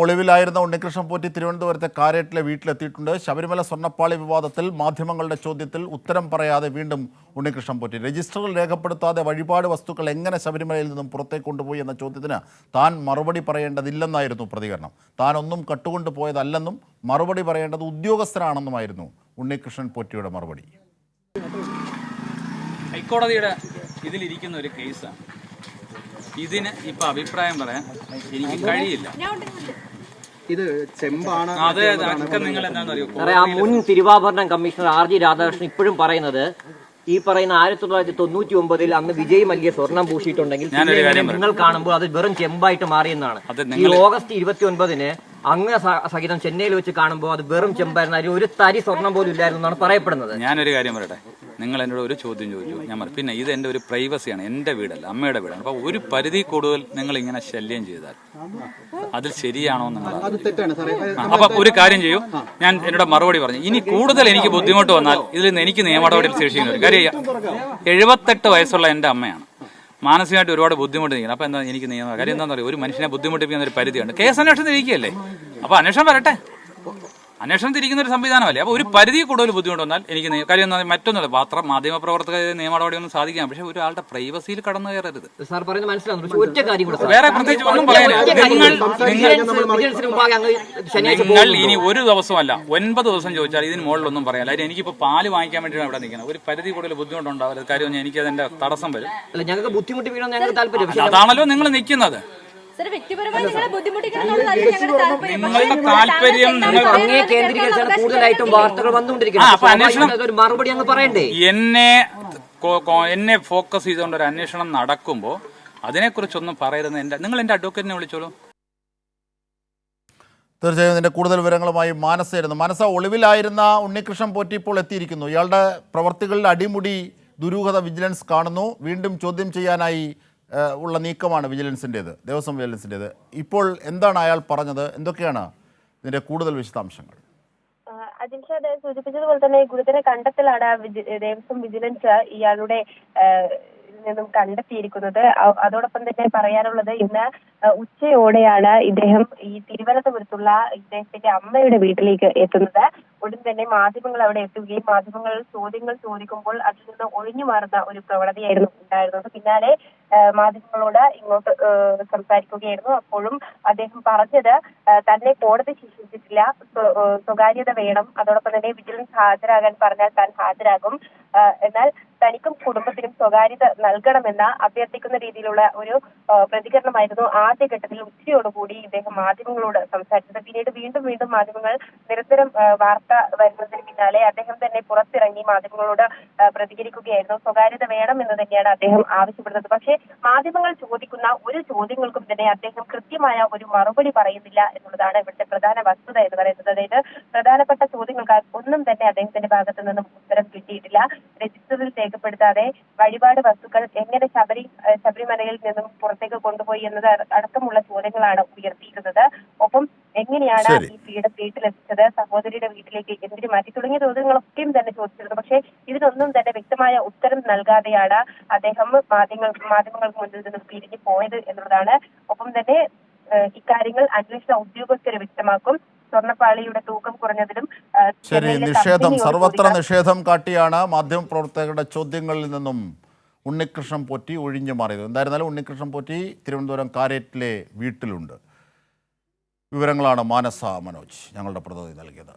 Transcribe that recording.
ഒളിവിലായിരുന്ന ഉണ്ണികൃഷ്ണൻ പോറ്റി തിരുവനന്തപുരത്തെ കാരേറ്റിലെ വീട്ടിലെത്തിയിട്ടുണ്ട്. ശബരിമല സ്വർണപ്പാളി വിവാദത്തിൽ മാധ്യമങ്ങളുടെ ചോദ്യത്തിൽ ഉത്തരം പറയാതെ വീണ്ടും ഉണ്ണികൃഷ്ണൻ പോറ്റി രജിസ്റ്ററിൽ രേഖപ്പെടുത്താതെ വഴിപാട് വസ്തുക്കൾ എങ്ങനെ ശബരിമലയിൽ നിന്നും പുറത്തേക്ക് കൊണ്ടുപോയി എന്ന ചോദ്യത്തിന് താൻ മറുപടി പറയേണ്ടതില്ലെന്നായിരുന്നു പ്രതികരണം. താൻ ഒന്നും കട്ടുകൊണ്ട് പോയതല്ലെന്നും മറുപടി പറയേണ്ടത് ഉദ്യോഗസ്ഥരാണെന്നുമായിരുന്നു ഉണ്ണികൃഷ്ണൻ പോറ്റിയുടെ മറുപടി. ഹൈക്കോടതിയുടെ ഇതിലിരിക്കുന്ന ഒരു കേസാണ്. ഇതിന് ഇപ്പൊ അഭിപ്രായം പറയാൻ എനിക്ക് കഴിയില്ല. ഇത് ചെമ്പാണ് അത് അതൊക്കെ നിങ്ങൾ എന്താണെന്നറിയോ? ആ മുൻ തിരുവാഭരണം കമ്മീഷണർ ആർ ജി രാധാകൃഷ്ണൻ ഇപ്പോഴും പറയുന്നത് ഈ പറയുന്ന ആയിരത്തി തൊള്ളായിരത്തി തൊണ്ണൂറ്റി ഒമ്പതിൽ അന്ന് വിജയ് മല്യ സ്വർണം പൂശിയിട്ടുണ്ടെങ്കിൽ നിങ്ങൾ കാണുമ്പോൾ അത് വെറും ചെമ്പായിട്ട് മാറിയെന്നാണ്. ഈ നിങ്ങൾ- ഓഗസ്റ്റ് ഇരുപത്തി ഒൻപതിന് അങ്ങ് സഹിതം ചെന്നൈയിൽ വെച്ച് കാണുമ്പോൾ അത് വെറും ചെമ്പായിരുന്നു. അതിൽ ഒരു തരി സ്വർണം പോലും ഇല്ലായിരുന്നു എന്നാണ് പറയപ്പെടുന്നത്. ഞാനൊരു കാര്യം പറയട്ടെ? നിങ്ങൾ എന്നോട് ഒരു ചോദ്യം ചോദിച്ചു. ഞാൻ പറഞ്ഞു പിന്നെ ഇത് എന്റെ ഒരു പ്രൈവസിയാണ് എന്റെ വീടല്ല അമ്മയുടെ വീടാണ്. അപ്പോൾ ഒരു പരിധി കൂടുതൽ നിങ്ങൾ ഇങ്ങനെ ശല്യം ചെയ്താൽ അതിൽ ശരിയാണോ നിങ്ങൾ അപ്പൊ ഒരു കാര്യം ചെയ്യൂ. ഞാൻ എന്നോട് മറുപടി പറഞ്ഞു. ഇനി കൂടുതൽ എനിക്ക് ബുദ്ധിമുട്ട് വന്നാൽ ഇതിൽ നിന്ന് എനിക്ക് നിയമ ശേഷിക്കുന്നു കാര്യം എഴുപത്തെട്ട് വയസ്സുള്ള എന്റെ അമ്മയാണ്. മാനസികമായിട്ട് ഒരുപാട് ബുദ്ധിമുട്ട് നിൽക്കുന്നത് അപ്പൊ എന്താ എനിക്ക് നിയമം കാര്യം എന്താണെന്ന് പറയുക ഒരു മനുഷ്യനെ ബുദ്ധിമുട്ടിപ്പിക്കുന്ന ഒരു പരിധിയുണ്ട്. കേസ് അന്വേഷണം ഇരിക്കുകയല്ലേ? അപ്പൊ അന്വേഷണം വരട്ടെ. അന്വേഷണം തിരിക്കുന്ന ഒരു സംവിധാനമല്ലേ? അപ്പൊ ഒരു പരിധി കൂടുതൽ ബുദ്ധിമുട്ട് വന്നാൽ എനിക്ക് കാര്യം മറ്റൊന്നുമില്ല പാത്രം നിയമ നടപടിയൊന്നും സാധിക്കാം പക്ഷെ ഒരാളുടെ പ്രൈവസിയിൽ കടന്നു കയറരുത്. സാർ പറയുന്നത് മനസ്സിലാവുന്നു. പക്ഷേ ഒറ്റ കാര്യം കൂടെ വേറെ പ്രത്യേകിച്ച് ഒന്നും പറയാനില്ല. നിങ്ങൾ- ഇനി ഒരു ദിവസമല്ല ഒൻപത് ദിവസം ചോദിച്ചാൽ ഇതിന് മുകളിലൊന്നും പറയാല്ല അതായത് എനിക്കിപ്പോ പാൽ വാങ്ങിക്കാൻ വേണ്ടിയാണ് ഇവിടെ നിൽക്കുന്നത്. ഒരു പരിധി കൂടുതൽ ബുദ്ധിമുട്ടുണ്ടാവില്ല കാര്യം എനിക്ക് അതിന്റെ തടസ്സം വരും. ഞങ്ങൾക്ക് ബുദ്ധിമുട്ട് ഞങ്ങൾക്ക് താല്പര്യം അതാണല്ലോ നിങ്ങൾ നിൽക്കുന്നത്. നിങ്ങളുടെ താല്പര്യം. നിങ്ങൾ അങ്ങേ കേന്ദ്രീകരിച്ചാണ് കൂടുതലായിട്ടും വാർത്തകൾ വന്നുകൊണ്ടിരിക്കുന്നത് ഒരു മറുപടി അങ്ങ് പറയണ്ടേ? എന്നെ എന്നെ ഫോക്കസ് ചെയ്തുകൊണ്ട് ഒരു അന്വേഷണം നടക്കുമ്പോൾ അതിനെക്കുറിച്ചൊന്നും പറയരുത് എന്റെ നിങ്ങൾ എന്റെ അഡ്വക്കേറ്റിനെ വിളിച്ചോളൂ. തീർച്ചയായും ഇതിന്റെ കൂടുതൽ വിവരങ്ങളുമായി മാനസയായിരുന്നു. മനസ്സ ഒളിവിലായിരുന്ന ഉണ്ണികൃഷ്ണൻ പോറ്റി ഇപ്പോൾ എത്തിയിരിക്കുന്നു. ഇയാളുടെ പ്രവർത്തികളിൽ അടിമുടി ദുരൂഹത വിജിലൻസ് കാണുന്നു. വീണ്ടും ചോദ്യം ചെയ്യാനായി ഉള്ള നീക്കമാണ് വിജിലൻസിന്റേത് ദേവസ്വം വിജിലൻസിന്റേത്. ഇപ്പോൾ എന്താണ് അയാൾ പറഞ്ഞത്? എന്തൊക്കെയാണ് ഇതിന്റെ കൂടുതൽ വിശദാംശങ്ങൾ? അജിൻഷ സൂചിപ്പിച്ചതുപോലെ തന്നെ ഗുരുതര കണ്ടെത്തലാണ് ദേവസ്വം വിജിലൻസ് ഇയാളുടെ നിന്നും കണ്ടെത്തിയിരിക്കുന്നത്. അതോടൊപ്പം തന്നെ പറയാനുള്ളത് ഇന്ന് ഉച്ചയോടെയാണ് ഇദ്ദേഹം ഈ തിരുവനന്തപുരത്തുള്ള ഇദ്ദേഹത്തിന്റെ അമ്മയുടെ വീട്ടിലേക്ക് എത്തുന്നത്. ഉടൻ തന്നെ മാധ്യമങ്ങൾ അവിടെ എത്തുകയും മാധ്യമങ്ങൾ ചോദ്യങ്ങൾ ചോദിക്കുമ്പോൾ അതിൽ നിന്ന് ഒഴിഞ്ഞു മാറുന്ന ഒരു പ്രവണതയായിരുന്നു ഉണ്ടായിരുന്നത്. പിന്നാലെ മാധ്യമങ്ങളോട് ഇങ്ങോട്ട് സംസാരിക്കുകയായിരുന്നു. അപ്പോഴും അദ്ദേഹം പറഞ്ഞത് തന്നെ കോടതി ശിക്ഷിച്ചിട്ടില്ല. സ്വ- സ്വകാര്യത വേണം. അതോടൊപ്പം തന്നെ വിജിലൻസ് ഹാജരാകാൻ പറഞ്ഞാൽ താൻ ഹാജരാകും. എന്നാൽ തനിക്കും കുടുംബത്തിനും സ്വകാര്യത നൽകണമെന്ന അഭ്യർത്ഥിക്കുന്ന രീതിയിലുള്ള ഒരു പ്രതികരണമായിരുന്നു ആദ്യഘട്ടത്തിൽ ഉച്ചയോടുകൂടി ഇദ്ദേഹം മാധ്യമങ്ങളോട് സംസാരിച്ചത്. പിന്നീട് വീണ്ടും വീണ്ടും മാധ്യമങ്ങൾ നിരന്തരം വാർത്ത വരുന്നതിന് പിന്നാലെ അദ്ദേഹം തന്നെ പുറത്തിറങ്ങി മാധ്യമങ്ങളോട് പ്രതികരിക്കുകയായിരുന്നു. സ്വകാര്യത വേണം എന്ന് തന്നെയാണ് അദ്ദേഹം ആവശ്യപ്പെടുന്നത്. പക്ഷേ മാധ്യമങ്ങൾ ചോദിക്കുന്ന ഒരു ചോദ്യങ്ങൾക്കും തന്നെ അദ്ദേഹം കൃത്യമായ ഒരു മറുപടി പറയുന്നില്ല എന്നുള്ളതാണ് ഇവിടുത്തെ പ്രധാന വസ്തുത എന്ന് പറയുന്നത്. അതായത് പ്രധാനപ്പെട്ട ചോദ്യങ്ങൾക്ക് ഒന്നും തന്നെ അദ്ദേഹത്തിന്റെ ഭാഗത്തു നിന്നും ഉത്തരം കിട്ടിയിട്ടില്ല രജിസ്റ്ററിൽ രേഖപ്പെടുത്താതെ വഴിപാട് വസ്തുക്കൾ എങ്ങനെ ശബരി ശബരിമലയിൽ നിന്നും പുറത്തേക്ക് കൊണ്ടുപോയി എന്നത് അടക്കമുള്ള ചോദ്യങ്ങളാണ് ഉയർത്തിയിരുന്നത്. ഒപ്പം എങ്ങനെയാണ് ഈ പീഡ വീട്ടിലെത്തിച്ചത് സഹോദരിയുടെ വീട്ടിലേക്ക് എന്തിനു മാറ്റി? തുടങ്ങിയ ചോദ്യങ്ങളൊക്കെയും തന്നെ ചോദിച്ചിരുന്നു. പക്ഷേ ഇതിനൊന്നും തന്നെ വ്യക്തമായ ഉത്തരം നൽകാതെയാണ് അദ്ദേഹം മാധ്യമങ്ങൾ മാധ്യമങ്ങൾക്ക് മുന്നിൽ നിന്ന് പിരിഞ്ഞു പോയത് എന്നുള്ളതാണ്. ഒപ്പം തന്നെ ഇക്കാര്യങ്ങൾ അന്വേഷണ ഉദ്യോഗസ്ഥരെ വ്യക്തമാക്കും. സ്വർണപ്പാളിയുടെ തൂക്കം കുറഞ്ഞതിലും ശരി നിഷേധം സർവത്ര നിഷേധം കാട്ടിയാണ് മാധ്യമപ്രവർത്തകരുടെ ചോദ്യങ്ങളിൽ നിന്നും ഉണ്ണികൃഷ്ണൻ പോറ്റി ഒഴിഞ്ഞു മാറിയത്. എന്തായിരുന്നാലും ഉണ്ണികൃഷ്ണൻ പോറ്റി തിരുവനന്തപുരം കാരേറ്റിലെ വീട്ടിലുണ്ട്. വിവരങ്ങളാണ് മാനസ മനോജ് ഞങ്ങളുടെ പ്രതിനിധി നൽകിയത്.